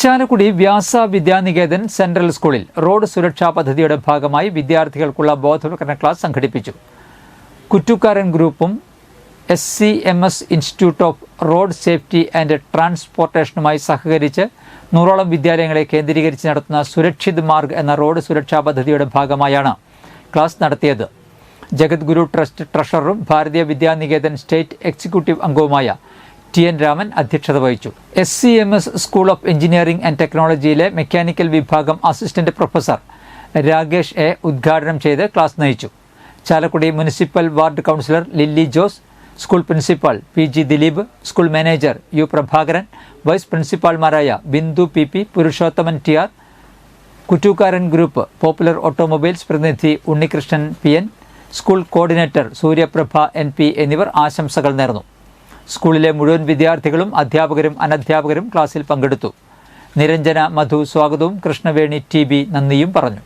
Chalakudy Vyasa Vidyaniketan central സ്കൂളിൽ road സുരക്ഷാ പദ്ധതിയുടെ ഭാഗമായി വിദ്യാർത്ഥികൾക്കുള്ള ബോധവൽക്കരണ ക്ലാസ് സംഘടിപ്പിച്ചു. കുറ്റുകാരൻ ഗ്രൂപ്പും S C M S institute of road safety and ട്രാൻസ്പോർട്ടേഷനുമായി സഹകരിച്ച് നൂറോളം വിദ്യാലയങ്ങളെ കേന്ദ്രീകരിച്ച് നടത്തുന്ന സുരക്ഷിത് മാർഗ് എന്ന റോഡ് സുരക്ഷാ പദ്ധതിയുടെ ഭാഗമായാണ് ക്ലാസ് നടത്തിയത്. ജഗദ്ഗുരു ട്രസ്റ്റ് ട്രഷററും ഭാരതീയ വിദ്യാനികേതൻ സ്റ്റേറ്റ് എക്സിക്യൂട്ടീവ് അംഗവുമായ ടി എൻ രാമൻ അധ്യക്ഷത വഹിച്ചു. S C M S school of engineering and ടെക്നോളജിയിലെ mechanical വിഭാഗം അസിസ്റ്റന്റ് പ്രൊഫസർ രാകേഷ് എ ഉദ്ഘാടനം ചെയ്ത് ക്ലാസ് നയിച്ചു. Chalakudy municipal ward councillor Lilly Jose school principal P G Dileep school manager U Prabhakaran vice പ്രിൻസിപ്പാൾമാരായ Bindu P P Purushothaman T R Kuttukaran group Popular Automobiles പ്രതിനിധി Unnikrishnan P N school coordinator Suryaprabha N P എന്നിവർ ആശംസകൾ നേർന്നു. സ്കൂളിലെ മുഴുവൻ വിദ്യാർത്ഥികളും അധ്യാപകരും അനധ്യാപകരും ക്ലാസ്സിൽ പങ്കെടുത്തു നിരഞ്ജന മധു സ്വാഗതവും കൃഷ്ണവേണി ടി ബി നന്ദിയും പറഞ്ഞു.